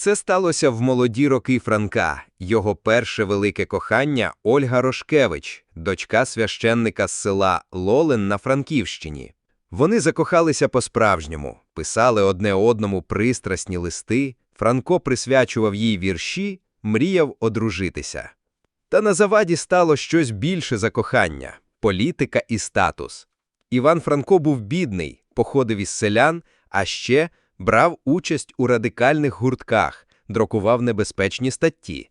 Це сталося в молоді роки Франка. Його перше велике кохання Ольга Рошкевич, дочка священника з села Лолин на Франківщині. Вони закохалися по-справжньому, писали одне одному пристрасні листи, Франко присвячував їй вірші, мріяв одружитися. Та на заваді стало щось більше за кохання – політика і статус. Іван Франко був бідний, походив із селян, а ще брав участь у радикальних гуртках, друкував небезпечні статті.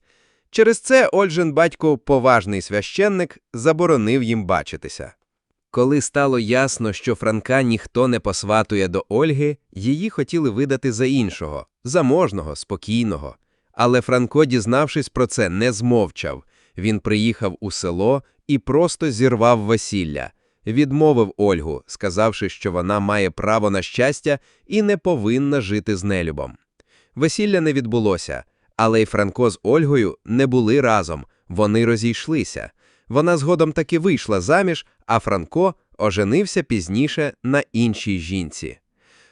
Через це Ольжин батько, поважний священник, заборонив їм бачитися. Коли стало ясно, що Франка ніхто не посватує до Ольги, її хотіли видати за іншого, заможного, спокійного. Але Франко, дізнавшись про це, не змовчав. Він приїхав у село і просто зірвав весілля. Відмовив Ольгу, сказавши, що вона має право на щастя і не повинна жити з нелюбом. Весілля не відбулося, але й Франко з Ольгою не були разом, вони розійшлися. Вона згодом таки вийшла заміж, а Франко оженився пізніше на іншій жінці.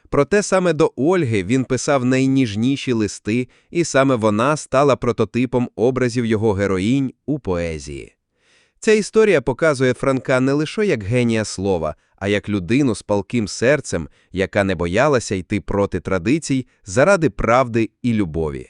Проте саме до Ольги він писав найніжніші листи, і саме вона стала прототипом образів його героїнь у поезії. Ця історія показує Франка не лише як генія слова, а як людину з палким серцем, яка не боялася йти проти традицій заради правди і любові.